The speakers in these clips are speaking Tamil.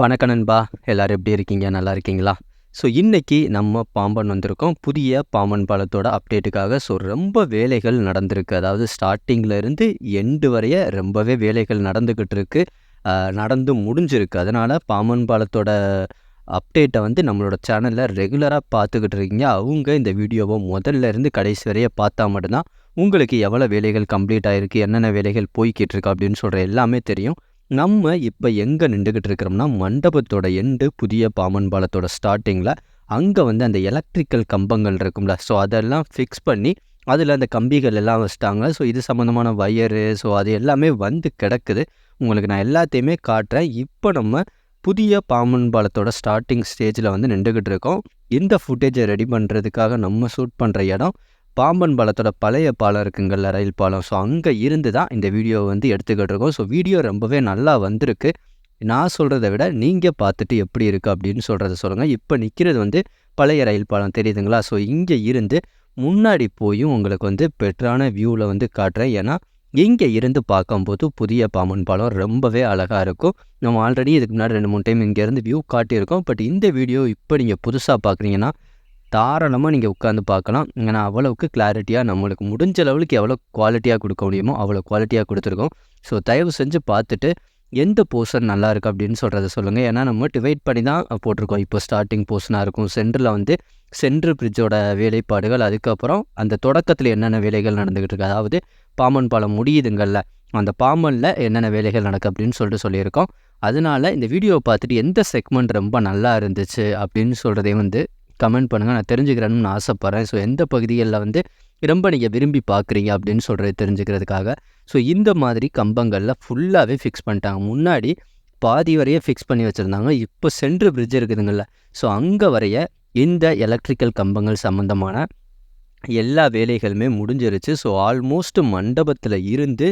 வணக்கம் நண்பா. எல்லாரும் எப்படி இருக்கீங்க? நல்லா இருக்கீங்களா? ஸோ இன்றைக்கி நம்ம பாம்பன் வந்திருக்கோம். புதிய பாம்பன் பாலத்தோட அப்டேட்டுக்காக ஸோ ரொம்ப வேலைகள் நடந்திருக்கு. அதாவது ஸ்டார்டிங்கிலேருந்து எண்டு வரைய ரொம்பவே வேலைகள் நடந்துக்கிட்டு இருக்கு. நடந்து முடிஞ்சிருக்கு. அதனால் பாம்பன் பாலத்தோட அப்டேட்டை வந்து நம்மளோட சேனலில் ரெகுலராக பார்த்துக்கிட்டு இருக்கீங்க. அவங்க இந்த வீடியோவை முதல்ல இருந்து கடைசி வரைய பார்த்தா மட்டும்தான் உங்களுக்கு எவ்வளோ வேலைகள் கம்ப்ளீட் ஆகிருக்கு என்னென்ன வேலைகள் போய்கிட்டு இருக்கு அப்படின்னு சொல்கிற எல்லாமே தெரியும். நம்ம இப்போ எங்கே நின்றுக்கிட்டு இருக்கிறோம்னா மண்டபத்தோட எண்டு புதிய பாமன் பாலத்தோட ஸ்டார்டிங்கில் அங்கே வந்து அந்த எலக்ட்ரிக்கல் கம்பங்கள் இருக்கும்ல. ஸோ அதெல்லாம் ஃபிக்ஸ் பண்ணி அதில் அந்த கம்பிகள் எல்லாம் வச்சிட்டாங்க. ஸோ இது சம்மந்தமான வயரு ஸோ அது எல்லாமே வந்து கிடக்குது. உங்களுக்கு நான் எல்லாத்தையுமே காட்டுறேன். இப்போ நம்ம புதிய பாமன் பாலத்தோட ஸ்டார்டிங் ஸ்டேஜில் வந்து நின்றுக்கிட்டு இருக்கோம். இந்த ஃபுட்டேஜை ரெடி பண்ணுறதுக்காக நம்ம ஷூட் பண்ணுற இடம் பாம்பன் பாலத்தோட பழைய பாலம் இருக்குங்கள்ல ரயில் பாலம். ஸோ அங்கே இருந்து தான் இந்த வீடியோவை வந்து எடுத்துக்கிட்டு இருக்கோம் ஸோ வீடியோ ரொம்பவே நல்லா வந்திருக்கு. நான் சொல்கிறத விட நீங்கள் பார்த்துட்டு எப்படி இருக்குது அப்படின்னு சொல்கிறத சொல்லுங்கள் இப்போ நிற்கிறது வந்து பழைய ரயில் பாலம் தெரியுதுங்களா? ஸோ இங்கே இருந்து முன்னாடி போயும் உங்களுக்கு வந்து பெட்டரான வியூவில் வந்து காட்டுறேன். ஏன்னா இங்கே இருந்து பார்க்கும்போது புதிய பாம்பன் பாலம் ரொம்பவே அழகாக இருக்கும். நம்ம ஆல்ரெடி இதுக்கு முன்னாடி ரெண்டு மூணு டைம் இங்கேருந்து வியூ காட்டியிருக்கோம். பட் இந்த வீடியோ இப்போ நீங்கள் புதுசாக பார்க்குறீங்கன்னா தாராளமாக நீங்கள் உட்காந்து பார்க்கலாம். ஏன்னா அவ்வளவுக்கு கிளாரிட்டியாக நம்மளுக்கு முடிஞ்ச லெவலுக்கு எவ்வளோ குவாலிட்டியாக கொடுக்க முடியுமோ அவ்வளோ குவாலிட்டியாக கொடுத்துருக்கோம். ஸோ தயவு செஞ்சு பார்த்துட்டு எந்த போர்ஷன் நல்லா இருக்குது அப்படின்னு சொல்கிறத சொல்லுங்கள் ஏன்னா நம்ம டிவைட் பண்ணி தான் போட்டிருக்கோம். இப்போ ஸ்டார்டிங் போர்ஷனாக இருக்கும். சென்டரில் வந்து சென்ட்ரு பிரிட்ஜோட வேலைப்பாடுகள் அதுக்கப்புறம் அந்த தொடக்கத்தில் என்னென்ன வேலைகள் நடந்துக்கிட்டு இருக்கு. அதாவது பாம்பன் பாலம் முடியுதுங்கள்ல அந்த பாம்பனில் என்னென்ன வேலைகள் நடக்கு அப்படின்னு சொல்லிட்டு சொல்லியிருக்கோம். அதனால இந்த வீடியோவை பார்த்துட்டு எந்த செக்மெண்ட் ரொம்ப நல்லா இருந்துச்சு அப்படின்னு சொல்கிறதையும் வந்து கமெண்ட் பண்ணுங்கள் நான் தெரிஞ்சுக்கிறேன்னு நான் ஆசைப்பட்றேன். ஸோ எந்த பகுதிகளில் வந்து ரொம்ப நீங்கள் விரும்பி பார்க்குறீங்க அப்படின்னு சொல்கிறது தெரிஞ்சுக்கிறதுக்காக. ஸோ இந்த மாதிரி கம்பங்களில் ஃபுல்லாகவே ஃபிக்ஸ் பண்ணிட்டாங்க. முன்னாடி பாதி வரைய ஃபிக்ஸ் பண்ணி வச்சுருந்தாங்க. இப்போ சென்ட்ரு பிரிட்ஜ் இருக்குதுங்கள்ல. ஸோ அங்கே வரைய இந்த எலக்ட்ரிக்கல் கம்பங்கள் சம்மந்தமான எல்லா வேலைகளுமே முடிஞ்சிருச்சு. ஸோ ஆல்மோஸ்ட் மண்டபத்தில் இருந்து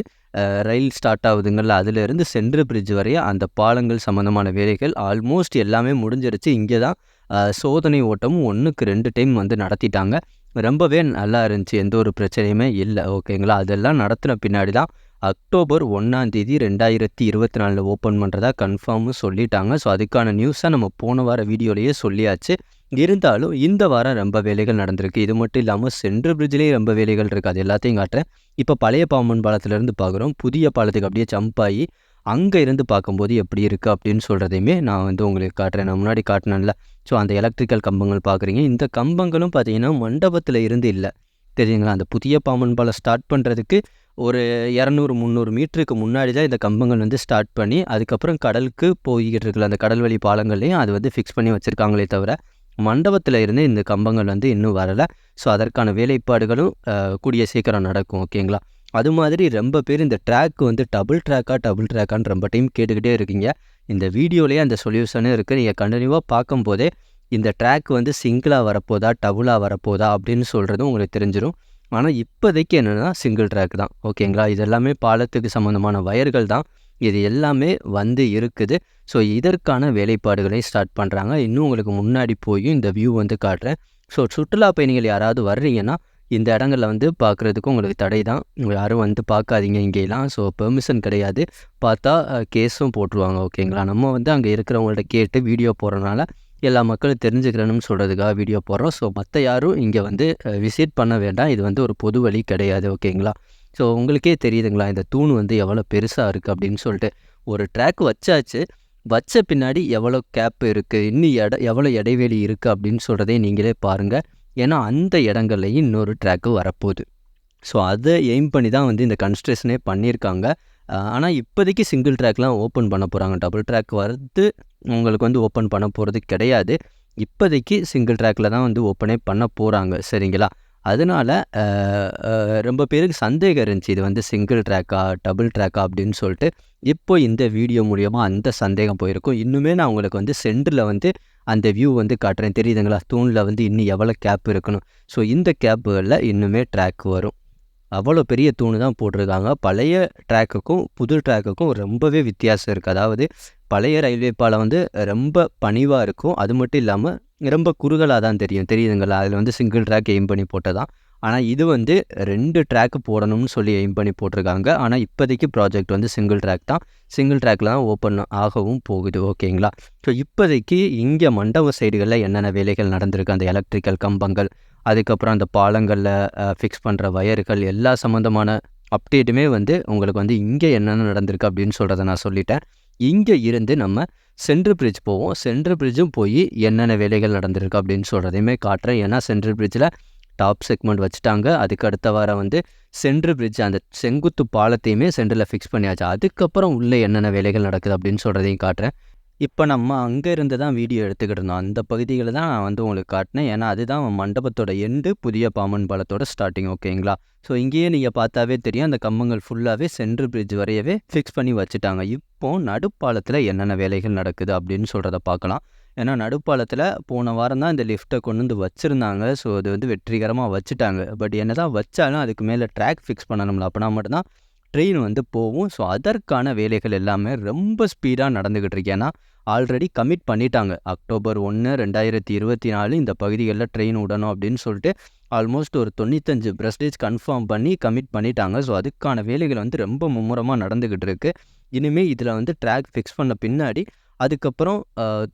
ரயில் ஸ்டார்ட் ஆகுதுங்கள்ல. அதிலிருந்து சென்ட்ரு பிரிட்ஜ் வரைய அந்த பாலங்கள் சம்மந்தமான வேலைகள் ஆல்மோஸ்ட் எல்லாமே முடிஞ்சிருச்சு. இங்கே தான் சோதனை ஓட்டமும் ஒன்றுக்கு ரெண்டு டைம் வந்து நடத்திட்டாங்க. ரொம்பவே நல்லா இருந்துச்சு. எந்த ஒரு பிரச்சனையுமே இல்லை. ஓகேங்களா அதெல்லாம் நடத்தின பின்னாடி தான் அக்டோபர் ஒன்றாந்தேதி ரெண்டாயிரத்தி இருபத்தி நாலில் ஓப்பன் பண்ணுறதா கன்ஃபார்மும் சொல்லிட்டாங்க. ஸோ அதுக்கான நியூஸை நம்ம போன வார வீடியோலேயே சொல்லியாச்சு. இருந்தாலும் இந்த வாரம் ரொம்ப வேலைகள் நடந்திருக்கு. இது மட்டும் இல்லாமல் சென்ட்ரல் பிரிட்ஜ்லேயே ரொம்ப வேலைகள் இருக்குது அது எல்லாத்தையும் காட்டுறேன். இப்போ பழைய பாம்பன் பாலத்திலேருந்து பார்க்குறோம் புதிய பாலத்துக்கு அப்படியே ஜம்ப் ஆகி அங்கே இருந்து பார்க்கும்போது எப்படி இருக்குது அப்படின்னு சொல்கிறதையுமே நான் வந்து உங்களுக்கு காட்டுறேன். நான் முன்னாடி காட்டினேன்ல. ஸோ அந்த எலக்ட்ரிக்கல் கம்பங்கள் பார்க்குறீங்க. இந்த கம்பங்களும் பார்த்தீங்கன்னா மண்டபத்தில் இருந்து இல்லை. தெரியுங்களா அந்த புதிய பாம்பன் பாலம் ஸ்டார்ட் பண்ணுறதுக்கு ஒரு இரநூறு முந்நூறு மீட்டருக்கு முன்னாடி தான் இந்த கம்பங்கள் வந்து ஸ்டார்ட் பண்ணி அதுக்கப்புறம் கடலுக்கு போய்கிட்டு இருக்கல அந்த கடல் வழி பாலங்கள்லையும் அது வந்து ஃபிக்ஸ் பண்ணி வச்சுருக்காங்களே தவிர மண்டபத்தில் இருந்து இந்த கம்பங்கள் வந்து இன்னும் வரலை. ஸோ அதற்கான வேலைப்பாடுகளும் கூடிய சீக்கிரம் நடக்கும் ஓகேங்களா அது மாதிரி ரொம்ப பேர் இந்த ட்ராக் வந்து டபுள் ட்ராக்காக டபுள் ட்ராக்கான்னு ரொம்ப டைம் கேட்டுக்கிட்டே இருக்கீங்க. இந்த வீடியோலேயே அந்த சொல்யூஷனும் இருக்குது நீங்கள் கண்டினியூவாக பார்க்கும்போதே இந்த ட்ராக் வந்து சிங்கிளாக வரப்போதா டபுளாக வரப்போதா அப்படின்னு சொல்கிறதும் உங்களுக்கு தெரிஞ்சிடும் ஆனால் இப்போதைக்கு என்னென்னா சிங்கிள் ட்ராக் தான். ஓகேங்களா இது எல்லாமே பாலத்துக்கு சம்மந்தமான வயர்கள் தான். இது எல்லாமே வந்து இருக்குது. ஸோ இதற்கான வேலைப்பாடுகளையும் ஸ்டார்ட் பண்ணுறாங்க இன்னும் உங்களுக்கு முன்னாடி போய் இந்த வியூ வந்து காட்டுறேன். ஸோ சுற்றுலா பயணிகள் யாராவது வர்றீங்கன்னா இந்த இடங்களில் வந்து பார்க்குறதுக்கு உங்களுக்கு தடை தான் யாரும் வந்து பார்க்காதீங்க இங்கேலாம். ஸோ பெர்மிஷன் கிடையாது. பார்த்தா கேஸும் போட்டுருவாங்க ஓகேங்களா? நம்ம வந்து அங்கே இருக்கிறவங்கள்ட்ட கேட்டு வீடியோ போடுறனால எல்லா மக்களும் தெரிஞ்சுக்கிறணும்னு சொல்கிறதுக்காக வீடியோ போடுறோம். ஸோ மற்ற யாரும் இங்கே வந்து விசிட் பண்ண வேண்டாம். இது வந்து ஒரு பொது வழி கிடையாது ஓகேங்களா? ஸோ உங்களுக்கே தெரியுதுங்களா? இந்த தூண் வந்து எவ்வளோ பெருசாக இருக்குது அப்படின்னு சொல்லிட்டு. ஒரு ட்ராக் வச்சாச்சு. வச்ச பின்னாடி எவ்வளோ கேப் இருக்குது இன்னும் எட எவ்வளோ இடைவெளி இருக்குது அப்படின்னு சொல்கிறதே நீங்களே பாருங்கள் ஏன்னா அந்த இடங்கள்லையும் இன்னொரு ட்ராக்கு வரப்போகுது. ஸோ அதை எய்ம் பண்ணி தான் வந்து இந்த கன்ஸ்ட்ரக்ஷனே பண்ணியிருக்காங்க. ஆனால் இப்போதைக்கு சிங்கிள் ட்ராக்லாம் ஓப்பன் பண்ண போகிறாங்க டபுள் ட்ராக் வரது உங்களுக்கு வந்து ஓப்பன் பண்ண போகிறது கிடையாது. இப்போதைக்கு சிங்கிள் ட்ராக்கில் தான் வந்து ஓப்பனே பண்ண போகிறாங்க சரிங்களா? அதனால் ரொம்ப பேருக்கு சந்தேகம் இருந்துச்சு இது வந்து சிங்கிள் ட்ராக்கா டபுள் ட்ராக்கா அப்படின்னு சொல்லிட்டு. இப்போ இந்த வீடியோ மூலியமாக அந்த சந்தேகம் போயிருக்கும். இன்னுமே நான் உங்களுக்கு வந்து சென்டரில் வந்து அந்த வியூ வந்து காட்டுறேன். தெரியுதுங்களா? தூணில் வந்து இன்னும் எவ்வளோ கேப் இருக்கணும். ஸோ இந்த கேப்புகளில் இன்னுமே ட்ராக் வரும். அவ்வளோ பெரிய தூணு தான் போட்டிருக்காங்க. பழைய ட்ராக்குக்கும் புது ட்ராக்குக்கும் ரொம்பவே வித்தியாசம் இருக்குது அதாவது பழைய ரயில்வே பாலம் வந்து ரொம்ப பணிவாக இருக்கும். அது மட்டும் இல்லாமல் ரொம்ப குறுகலாக தான் தெரியும். தெரியுதுங்களா? அதில் வந்து சிங்கிள் ட்ராக் எய்ம் பண்ணி போட்டதான் ஆனால் இது வந்து ரெண்டு ட்ராக்கு போடணும்னு சொல்லி எய்ம் பண்ணி போட்டிருக்காங்க. ஆனால் இப்போதைக்கு ப்ராஜெக்ட் வந்து சிங்கிள் ட்ராக் தான். சிங்கிள் ட்ராக்ல தான் ஓப்பன் ஆகவும் போகுது. ஓகேங்களா? ஸோ இப்போதைக்கு இங்கே மண்டப சைடுகளில் என்னென்ன வேலைகள் நடந்திருக்கு? அந்த எலக்ட்ரிக்கல் கம்பங்கள் அதுக்கப்புறம் அந்த பாலங்களில் ஃபிக்ஸ் பண்ணுற வயர்கள் எல்லா சம்மந்தமான அப்டேட்டுமே வந்து உங்களுக்கு வந்து இங்கே என்னென்ன நடந்திருக்கு அப்படின்னு சொல்கிறத நான் சொல்லிட்டேன். இங்கே இருந்து நம்ம சென்ட்ரல் பிரிட்ஜ் போவோம். சென்ட்ரல் பிரிட்ஜும் போய் என்னென்ன வேலைகள் நடந்திருக்கு அப்படின்னு சொல்கிறதையுமே காட்டுறேன். ஏன்னா சென்ட்ரல் பிரிட்ஜில் டாப் செக்மெண்ட் வச்சுட்டாங்க. அதுக்கு அடுத்த வாரம் வந்து சென்ட்ரல் பிரிட்ஜ் அந்த செங்குத்து பாலத்தையுமே சென்டரில் ஃபிக்ஸ் பண்ணியாச்சு. அதுக்கப்புறம் உள்ளே என்னென்ன வேலைகள் நடக்குது அப்படின்னு சொல்கிறதையும் காட்டுறேன். இப்போ நம்ம அங்கே இருந்து தான் வீடியோ எடுத்துக்கிட்டு இருந்தோம் அந்த பகுதிகளை தான் நான் வந்து உங்களுக்கு காட்டினேன். ஏன்னா அதுதான் மண்டபத்தோட எண்டு புதிய பாம்பன் பாலத்தோட ஸ்டார்டிங் ஓகேங்களா ஸோ இங்கேயே நீங்கள் பார்த்தாவே தெரியும். அந்த கம்பங்கள் ஃபுல்லாகவே சென்ட்ரல் பிரிட்ஜ் வரையவே ஃபிக்ஸ் பண்ணி வச்சுட்டாங்க. இப்போது நடுப்பாலத்தில் என்னென்ன வேலைகள் நடக்குது அப்படின்னு சொல்கிறத பார்க்கலாம். ஏன்னா நடுப்பாலத்தில் போன வாரம் தான் இந்த லிஃப்ட்டை கொண்டு வந்து வச்சுருந்தாங்க. ஸோ அது வந்து வெற்றிகரமாக வச்சுட்டாங்க. பட் என்ன தான் வச்சாலும் அதுக்கு மேலே ட்ராக் ஃபிக்ஸ் பண்ணணும்ல. அப்படின்னா மட்டும்தான் ட்ரெயின் வந்து போகும். ஸோ அதற்கான வேலைகள் எல்லாமே ரொம்ப ஸ்பீடாக நடந்துக்கிட்டு இருக்கு. ஏன்னா ஆல்ரெடி கமிட் பண்ணிட்டாங்க. அக்டோபர் ஒன்று ரெண்டாயிரத்தி இருபத்தி நாலு இந்த பகுதிகளில் ட்ரெயின் விடணும் அப்படின்னு சொல்லிட்டு ஆல்மோஸ்ட் ஒரு தொண்ணூத்தஞ்சு பர்சன்டேஜ் கன்ஃபார்ம் பண்ணி கமிட் பண்ணிட்டாங்க. ஸோ அதுக்கான வேலைகள் வந்து ரொம்ப மும்முரமாக நடந்துக்கிட்டு இருக்குது இனிமேல் இதில் வந்து ட்ராக் ஃபிக்ஸ் பண்ண பின்னாடி அதுக்கப்புறம்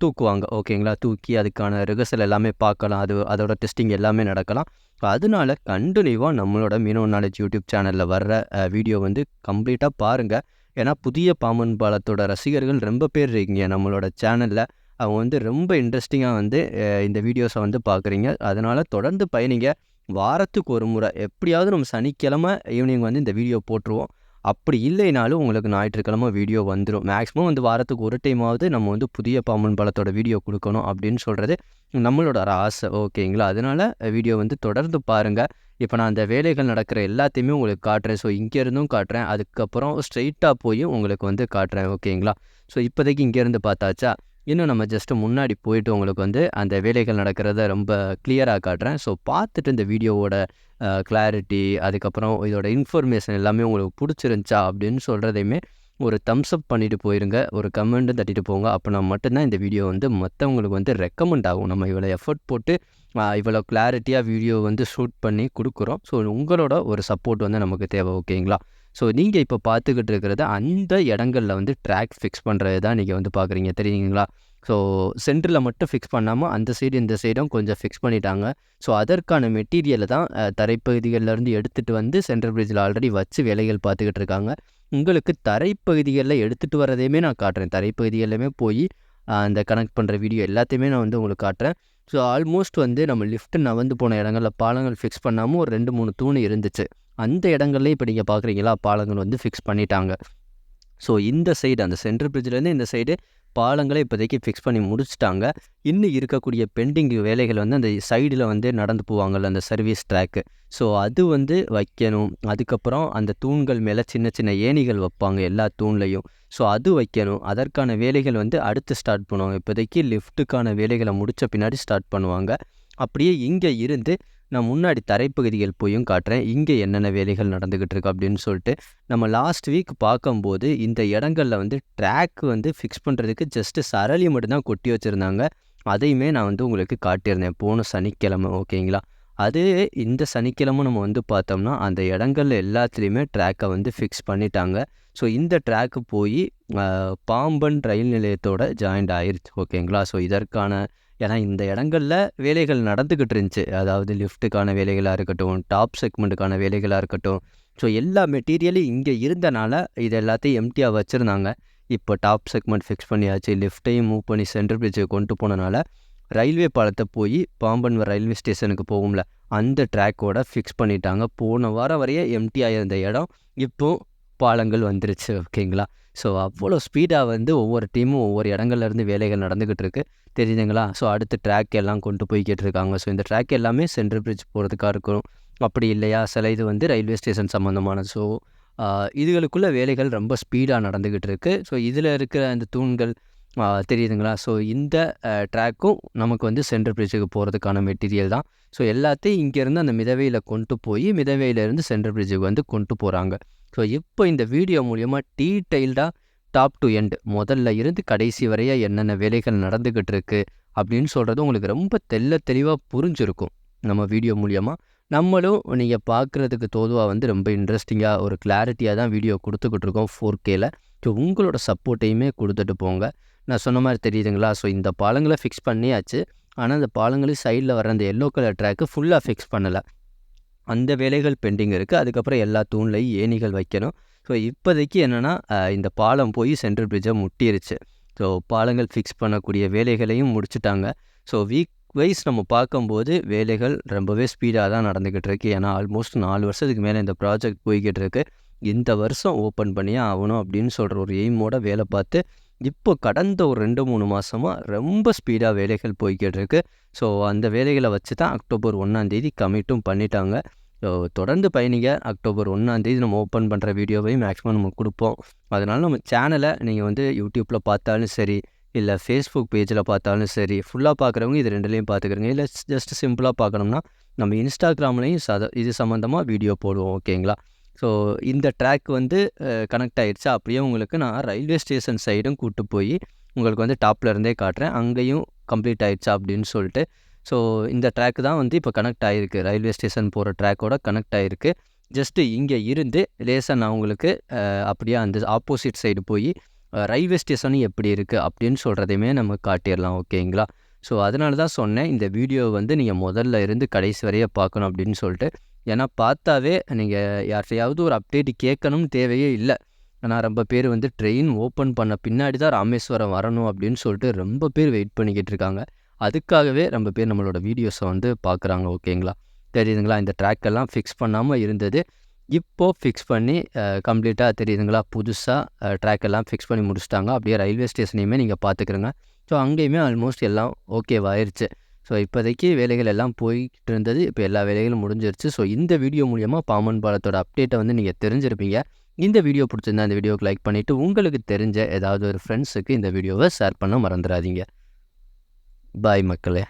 தூக்குவாங்க. ஓகேங்களா தூக்கி அதுக்கான ரிகர்சல் எல்லாமே பார்க்கலாம். அது அதோட டெஸ்டிங் எல்லாமே நடக்கலாம். அதனால கண்டினியூவாக நம்மளோட மீனவ நாலேஜ் யூடியூப் சேனலில் வர்ற வீடியோ வந்து கம்ப்ளீட்டாக பாருங்கள் ஏன்னா புதிய பாம்பன் பாலத்தோட ரசிகர்கள் ரொம்ப பேர் இருக்கீங்க நம்மளோட சேனலில் அவங்க வந்து ரொம்ப இன்ட்ரெஸ்டிங்காக வந்து இந்த வீடியோஸை வந்து பார்க்குறீங்க அதனால் தொடர்ந்து பயணிங்க. வாரத்துக்கு ஒரு முறை எப்படியாவது நம்ம சனிக்கிழமை ஈவினிங் வந்து இந்த வீடியோ போட்டுருவோம். அப்படி இல்லைனாலும் உங்களுக்கு ஞாயிற்றுக்கிழமை வீடியோ வந்துடும் மேக்ஸிமம் வந்து வாரத்துக்கு ஒரு டைமாவது நம்ம வந்து புதிய பாம்பன் பழத்தோட வீடியோ கொடுக்கணும் அப்படின்னு சொல்கிறது நம்மளோட ஒரு ஆசை. ஓகேங்களா அதனால் வீடியோ வந்து தொடர்ந்து பாருங்கள் இப்போ நான் அந்த வேலைகள் நடக்கிற எல்லாத்தையுமே உங்களுக்கு காட்டுறேன். ஸோ இங்கேருந்தும் காட்டுறேன். அதுக்கப்புறம் ஸ்ட்ரெயிட்டாக போய் உங்களுக்கு வந்து காட்டுறேன். ஓகேங்களா? ஸோ இப்போதைக்கு இங்கேருந்து பார்த்தாச்சா இன்னும் நம்ம ஜஸ்ட்டு முன்னாடி போயிட்டு உங்களுக்கு வந்து அந்த வேலைகள் நடக்கிறத ரொம்ப கிளியராக காட்டுறேன். ஸோ பார்த்துட்டு இந்த வீடியோவோட கிளாரிட்டி அதுக்கப்புறம் இதோட இன்ஃபர்மேஷன் எல்லாமே உங்களுக்கு பிடிச்சிருந்துச்சா அப்படின்னு சொல்கிறதையுமே ஒரு தம்ஸ் அப் பண்ணிவிட்டு போயிருங்க ஒரு கமெண்ட்டும் தட்டிட்டு போங்க. அப்போனா மட்டும்தான் இந்த வீடியோ வந்து மற்றவங்களுக்கு வந்து ரெக்கமெண்ட் ஆகும். நம்ம இவ்வளோ எஃபர்ட் போட்டு இவ்வளோ கிளாரிட்டியாக வீடியோ வந்து ஷூட் பண்ணி கொடுக்குறோம். ஸோ உங்களோட ஒரு சப்போர்ட் வந்து நமக்கு தேவை ஓகேங்களா ஸோ நீங்கள் இப்போ பார்த்துக்கிட்டு இருக்கிறது அந்த இடங்களில் வந்து ட்ராக் ஃபிக்ஸ் பண்ணுறது தான் நீங்கள் வந்து பார்க்குறீங்க. தெரியுங்களா ஸோ சென்டரில் மட்டும் ஃபிக்ஸ் பண்ணாமல் அந்த சைடு இந்த சைடும் கொஞ்சம் ஃபிக்ஸ் பண்ணிட்டாங்க. ஸோ அதற்கான மெட்டீரியலை தான் தரைப்பகுதிகளிலேருந்து எடுத்துகிட்டு வந்து சென்ட்ரல் பிரிட்ஜில் ஆல்ரெடி வச்சு வேலைகள் பார்த்துக்கிட்டு இருக்காங்க. உங்களுக்கு தரைப்பகுதிகளில் எடுத்துகிட்டு வரதையுமே நான் காட்டுறேன். தரைப்பகுதிகளிலுமே போய் அந்த கனெக்ட் பண்ணுற வீடியோ எல்லாத்தையுமே நான் வந்து உங்களுக்கு காட்டுறேன். ஸோ ஆல்மோஸ்ட் வந்து நம்ம லிஃப்ட்டு நவந்து போன இடங்களில் பாலங்கள் ஃபிக்ஸ் பண்ணாமல் ஒரு ரெண்டு மூணு தூண் இருந்துச்சு. அந்த இடங்கள்லேயும் இப்போ நீங்கள் பார்க்குறீங்களா பாலங்கள் வந்து ஃபிக்ஸ் பண்ணிட்டாங்க. ஸோ இந்த சைடு அந்த சென்ட்ரல் பிரிட்ஜ்லேருந்து இந்த சைடு பாலங்களை இப்போதைக்கு ஃபிக்ஸ் பண்ணி முடிச்சிட்டாங்க. இன்னும் இருக்கக்கூடிய பெண்டிங் வேலைகள் வந்து அந்த சைடில் வந்து நடந்து போவாங்கள்ல அந்த சர்வீஸ் ட்ராக்கு ஸோ அது வந்து வைக்கணும். அதுக்கப்புறம் அந்த தூண்கள் மேலே சின்ன சின்ன ஏணிகள் வைப்பாங்க எல்லா தூண்லையும். ஸோ அது வைக்கணும். அதற்கான வேலைகள் வந்து அடுத்து ஸ்டார்ட் பண்ணுவாங்க. இப்போதைக்கு லிஃப்ட்டுக்கான வேலைகளை முடித்த பின்னாடி ஸ்டார்ட் பண்ணுவாங்க. அப்படியே இங்கே இருந்து நான் முன்னாடி தரைப்பகுதிகள் போயும் காட்டுறேன். இங்கே என்னென்ன வேலைகள் நடந்துக்கிட்டு இருக்கு அப்படின்னு சொல்லிட்டு நம்ம லாஸ்ட் வீக் பார்க்கும்போது இந்த இடங்களில் வந்து ட்ராக் வந்து ஃபிக்ஸ் பண்ணுறதுக்கு ஜஸ்ட்டு சரளி மட்டும்தான் கொட்டி வச்சுருந்தாங்க. அதையுமே நான் வந்து உங்களுக்கு காட்டியிருந்தேன். போன சனிக்கிழமை ஓகேங்களா? அதே இந்த சனிக்கிழமை நம்ம வந்து பார்த்தோம்னா அந்த இடங்கள்ல எல்லாத்துலேயுமே ட்ராக்கை வந்து ஃபிக்ஸ் பண்ணிட்டாங்க. ஸோ இந்த ட்ராக்கு போய் பாம்பன் ரயில் நிலையத்தோட ஜாயிண்ட் ஆயிடுச்சு ஓகேங்களா? ஸோ இதற்கான ஏன்னா இந்த இடங்களில் வேலைகள் நடந்துக்கிட்டு இருந்துச்சு. அதாவது லிஃப்ட்டுக்கான வேலைகளாக இருக்கட்டும் டாப் செக்மெண்ட்டுக்கான வேலைகளாக இருக்கட்டும். ஸோ எல்லா மெட்டீரியலும் இங்கே இருந்தனால இது எல்லாத்தையும் எம்டியாக வச்சுருந்தாங்க. இப்போ டாப் செக்மெண்ட் ஃபிக்ஸ் பண்ணியாச்சு. லிஃப்ட்டையும் மூவ் பண்ணி சென்ட்ரல் பிரிட்ஜுக்கு கொண்டு போனனால ரயில்வே பாலத்தை போய் பாம்பன் ரயில்வே ஸ்டேஷனுக்கு போகும்ல அந்த ட்ராக்கோட ஃபிக்ஸ் பண்ணிட்டாங்க. போன வாரம் வரையே எம்டியாக இருந்த இடம். இப்போது பாலங்கள் வந்துருச்சு ஓகேங்களா? ஸோ அவ்வளோ ஸ்பீடாக வந்து ஒவ்வொரு டீமும் ஒவ்வொரு இடங்கள்லேருந்து வேலைகள் நடந்துக்கிட்டு இருக்கு தெரியுதுங்களா ஸோ அடுத்து ட்ராக் எல்லாம் கொண்டு போய்கிட்டு இருக்காங்க ஸோ இந்த ட்ராக் எல்லாமே சென்ட்ரல் பிரிட்ஜ் போகிறதுக்காக இருக்கும் அப்படி இல்லையா? சில இது வந்து ரயில்வே ஸ்டேஷன் சம்மந்தமானது ஸோ இதுகளுக்குள்ள வேலைகள் ரொம்ப ஸ்பீடாக நடந்துக்கிட்டு இருக்குது ஸோ இதில் இருக்கிற அந்த தூண்கள் தெரியுதுங்களா? ஸோ இந்த ட்ராக்கும் நமக்கு வந்து சென்ட்ரல் பிரிட்ஜுக்கு போகிறதுக்கான மெட்டீரியல் தான். ஸோ எல்லாத்தையும் இங்கேருந்து அந்த மிதவையில் கொண்டு போய் மிதவையிலேருந்து சென்ட்ரல் பிரிட்ஜுக்கு வந்து கொண்டு போகிறாங்க ஸோ இப்போ இந்த வீடியோ மூலியமாக டீட்டெயில்டாக டாப் டு எண்ட் முதல்ல இருந்து கடைசி வரைய என்னென்ன வேலைகள் நடந்துக்கிட்டு இருக்கு அப்படின்னு சொல்கிறது உங்களுக்கு ரொம்ப தெல்ல தெளிவாக புரிஞ்சிருக்கும். நம்ம வீடியோ மூலியமாக நம்மளும் நீங்கள் பார்க்குறதுக்கு தோதுவாக வந்து ரொம்ப இன்ட்ரெஸ்டிங்காக ஒரு கிளாரிட்டியாக தான் வீடியோ கொடுத்துக்கிட்டு இருக்கோம் ஃபோர் கேல ஸோ உங்களோட சப்போர்ட்டையுமே கொடுத்துட்டு போங்க. நான் சொன்ன மாதிரி தெரியுதுங்களா? ஸோ இந்த பாலங்களை ஃபிக்ஸ் பண்ணியாச்சு. ஆனால் அந்த பாலங்களுக்கு சைடில் வர அந்த எல்லோ கலர் ட்ராக்கு ஃபுல்லாக ஃபிக்ஸ் பண்ணலை. அந்த வேலைகள் பெண்டிங் இருக்குது அதுக்கப்புறம் எல்லா தூண்லையும் ஏணிகள் வைக்கணும். ஸோ இப்போதைக்கு என்னென்னா இந்த பாலம் போய் சென்ட்ரல் பிரிட்ஜை முட்டிருச்சு. ஸோ பாலங்கள் ஃபிக்ஸ் பண்ணக்கூடிய வேலைகளையும் முடிச்சுட்டாங்க. ஸோ வீக் வைஸ் நம்ம பார்க்கும்போது வேலைகள் ரொம்பவே ஸ்பீடாக தான் நடந்துக்கிட்டு இருக்கு. ஏன்னா ஆல்மோஸ்ட் நாலு வருஷத்துக்கு மேலே இந்த ப்ராஜெக்ட் போய்கிட்டு இருக்கு. இந்த வருஷம் ஓப்பன் பண்ணியே ஆகணும் அப்படின்னு சொல்கிற ஒரு எய்மோட வேலை பார்த்து இப்போ கடந்த ஒரு ரெண்டு மூணு மாதமாக ரொம்ப ஸ்பீடாக வேலைகள் போய்கிட்டு இருக்குது ஸோ அந்த வேலைகளை வச்சு தான் அக்டோபர் ஒன்றாந்தேதி கமிட்டும் பண்ணிட்டாங்க. ஸோ தொடர்ந்து பயணிங்க. அக்டோபர் ஒன்றாந்தேதி நம்ம ஓப்பன் பண்ணுற வீடியோவையும் மேக்ஸிமம் நம்ம கொடுப்போம். அதனால் நம்ம சேனலை நீங்கள் வந்து யூடியூப்பில் பார்த்தாலும் சரி இல்லை ஃபேஸ்புக் பேஜில் பார்த்தாலும் சரி ஃபுல்லாக பார்க்குறவங்க இது ரெண்டுலேயும் பார்த்துக்கிறங்க. இல்லை ஜஸ்ட் சிம்பிளாக பார்க்கணும்னா நம்ம இன்ஸ்டாகிராம்லேயும் சத இது சம்மந்தமாக வீடியோ போடுவோம் ஓகேங்களா ஸோ இந்த ட்ராக் வந்து கனெக்ட் ஆகிடுச்சு அப்படியே உங்களுக்கு நான் ரயில்வே ஸ்டேஷன் சைடும் கூப்பிட்டு போய் உங்களுக்கு வந்து டாப்பில் இருந்தே காட்டுறேன். அங்கேயும் கம்ப்ளீட் ஆகிடுச்சா அப்படின்னு சொல்லிட்டு. ஸோ இந்த ட்ராக் தான் வந்து இப்போ கனெக்ட் ஆகிருக்கு ரயில்வே ஸ்டேஷன் போகிற ட்ராக்கோட கனெக்ட் ஆகிருக்கு ஜஸ்ட்டு இங்கே இருந்து லேசாக நான் உங்களுக்கு அப்படியே அந்த ஆப்போசிட் சைடு போய் ரயில்வே ஸ்டேஷனும் எப்படி இருக்குது அப்படின்னு சொல்கிறதையுமே நம்ம காட்டிடலாம் ஓகேங்களா? ஸோ அதனால தான் சொன்னேன் இந்த வீடியோ வந்து நீங்கள் முதல்ல இருந்து கடைசி வரைய பார்க்கணும் அப்படின்னு சொல்லிட்டு. ஏன்னா பார்த்தாவே நீங்கள் யார்கிட்டையாவது ஒரு அப்டேட் கேட்கணும்னு தேவையே இல்லை. ஆனால் ரொம்ப பேர் வந்து ட்ரெயின் ஓப்பன் பண்ண பின்னாடி தான் ராமேஸ்வரம் வரணும் அப்படின்னு சொல்லிட்டு ரொம்ப பேர் வெயிட் பண்ணிக்கிட்டு இருக்காங்க. அதுக்காகவே ரொம்ப பேர் நம்மளோட வீடியோஸை வந்து பார்க்குறாங்க ஓகேங்களா தெரியுதுங்களா? இந்த ட்ராக்கெல்லாம் ஃபிக்ஸ் பண்ணாமல் இருந்தது. இப்போது ஃபிக்ஸ் பண்ணி கம்ப்ளீட்டாக தெரியுதுங்களா? புதுசாக ட்ராக்கெல்லாம் ஃபிக்ஸ் பண்ணி முடிச்சிட்டாங்க. அப்படியே ரயில்வே ஸ்டேஷனையுமே நீங்கள் பார்த்துக்குறங்க. ஸோ அங்கேயுமே ஆல்மோஸ்ட் எல்லாம் ஓகேவாயிருச்சு ஸோ இப்போதைக்கு வேலைகள் எல்லாம் போய்கிட்டு இருந்தது இப்போ எல்லா வேலைகளும் முடிஞ்சிருச்சு. ஸோ இந்த வீடியோ மூலியமாக பாமன் பாலத்தோட அப்டேட்டை வந்து நீங்கள் தெரிஞ்சிருப்பீங்க. இந்த வீடியோ பிடிச்சிருந்தா இந்த வீடியோக்கு லைக் பண்ணிவிட்டு உங்களுக்கு தெரிஞ்ச ஏதாவது ஒரு ஃப்ரெண்ட்ஸுக்கு இந்த வீடியோவை ஷேர் பண்ண மறந்துடாதீங்க. பாய் மக்களே.